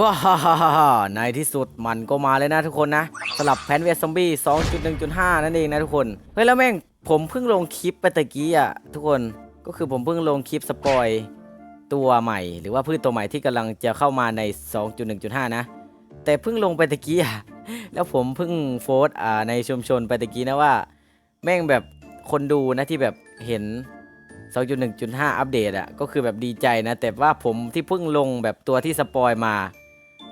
ว้าฮ่าฮ่าฮ่าในที่สุดมันก็มาเลยนะทุกคนนะสลับแพนเวสซอมบี้ 2.1.5 นั่นเองนะทุกคน เฮ้ยแล้วแม่งผมเพิ่งลงคลิปไปตะกี้อะทุกคนก็คือผมเพิ่งลงคลิปสปอยตัวใหม่ หรือว่าพืชตัวใหม่ที่กำลังจะเข้ามาใน 2.1.5 นะ แต่เพิ่งลงไปตะกี้อะแล้วผมเพิ่งโพสต์อ่าในชุมชนไปตะกี้นะว่า แม่งแบบคนดูนะที่แบบเห็น 2.1.5 อัปเดตอะก็คือแบบดีใจนะ แต่ว่าผมที่เพิ่งลงแบบตัวที่สปอยมา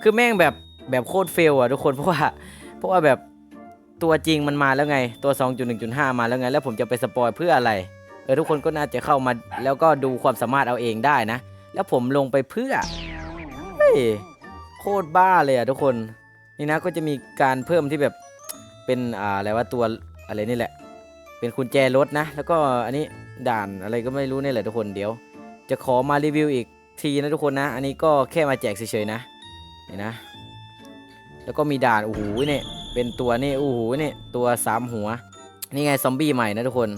คือแม่งแบบแบบโคตรเฟลอะทุกคนเพราะว่าเพราะว่าแบบตัวจริงมันมาแล้วไงตัว 2.1.5 มาแล้วไง แล้วผมจะไปสปอยเพื่ออะไรเออทุกคนก็น่าจะเข้ามาแล้วก็ดูความสามารถเอาเองได้นะ แล้วผมลงไปเพื่อเฮ้ยโคตรบ้าเลยอะทุกคนนี่นะก็จะมีการเพิ่มที่แบบเป็นอ่าอะไรว่าตัวอะไรนี่แหละ เป็นกุญแจรถนะ แล้วก็อันนี้ด่านอะไรก็ไม่รู้นี่แหละทุกคนเดี๋ยว จะขอมารีวิวอีกทีนะทุกคนนะ อันนี้ก็แค่มาแจกเฉยๆนะ นี่นะ แล้วก็มีด่านโอ้โหเนี่ยเป็นตัวนี่โอ้โหเนี่ยตัวสามหัว นี่ไงซอมบี้ใหม่นะทุกคน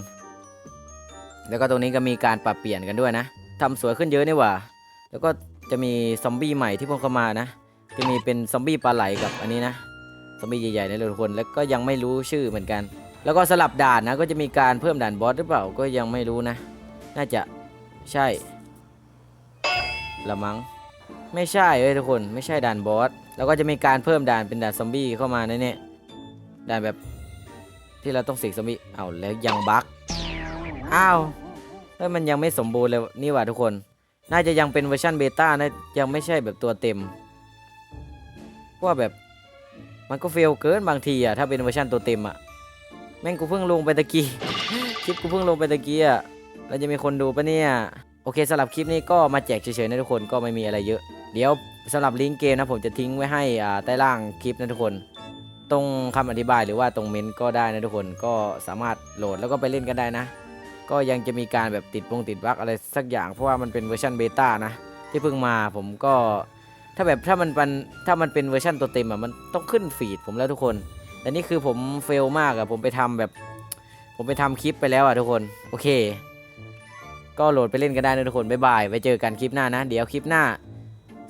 แล้วก็ตรงนี้ก็มีการปรับเปลี่ยนกันด้วยนะทำสวยขึ้นเยอะนี่หว่า แล้วก็จะมีซอมบี้ใหม่ที่เพิ่งเข้ามานะ จะมีเป็นซอมบี้ปลาไหลกับอันนี้นะ ซอมบี้ใหญ่ๆนี่เลยทุกคน แล้วก็ยังไม่รู้ชื่อเหมือนกัน แล้วก็สลับด่านนะ ก็จะมีการเพิ่มด่านบอสหรือเปล่า ก็ยังไม่รู้นะ น่าจะใช่ ละมั้ง ไม่ใช่เว้ยทุกคนไม่ใช่ด่านบอสแล้วก็จะมีการเพิ่มด่านเป็นด่านซอมบี้เข้ามาในเนี่ยด่านแบบที่เราต้องเสกซอมบี้เอาแล้วยังบั๊กอ้าวเฮ้ยมันยังไม่สมบูรณ์เลยนี่หว่าทุกคน น่าจะยังเป็นเวอร์ชันเบต้านะยังไม่ใช่แบบตัวเต็มเพราะแบบมันก็เฟลเกินบางทีอะถ้าเป็นเวอร์ชันตัวเต็มอะแม่งกูเพิ่งลงไปตะกี้คลิปกูเพิ่งลงไปตะกี้อะแล้วจะมีคนดูปะเนี่ย โอเคสำหรับคลิปนี้ก็มาแจกเฉยๆนะทุกคนก็ไม่มีอะไรเยอะ เดี๋ยวสำหรับลิงก์เกมนะผมจะทิ้งไว้ให้ใต้ล่างคลิปนะทุกคน ตรงคำอธิบายหรือว่าตรงเมนต์ก็ได้นะทุกคนก็สามารถโหลดแล้วก็ไปเล่นกันได้นะ ก็ยังจะมีการแบบติดวงติดบั๊กอะไรสักอย่างเพราะว่ามันเป็นเวอร์ชันเบต้านะที่เพิ่งมาผมก็ถ้าแบบถ้ามันเป็นถ้ามันเป็นเวอร์ชันตัวเต็มอะมันต้องขึ้นฟีดผมแล้วทุกคนแต่นี่คือผมเฟลมากอะผมไปทำแบบ ผมไปทำคลิปไปแล้วอะทุกคนโอเค ก็โหลดไปเล่นกันได้นะทุกคนบ๊ายบายไว้เจอกันคลิปหน้านะ เดี๋ยวคลิปหน้า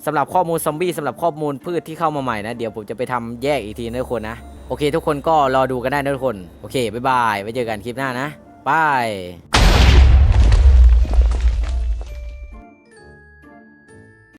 สำหรับข้อมูลซอมบี้สำหรับข้อมูลพืชที่เข้ามาใหม่นะ เดี๋ยวผมจะไปทำแยกอีกทีนะทุกคนนะ โอเค ทุกคนก็รอดูกันได้นะทุกคน โอเค บ๊ายบาย ไว้เจอกันคลิปหน้านะบาย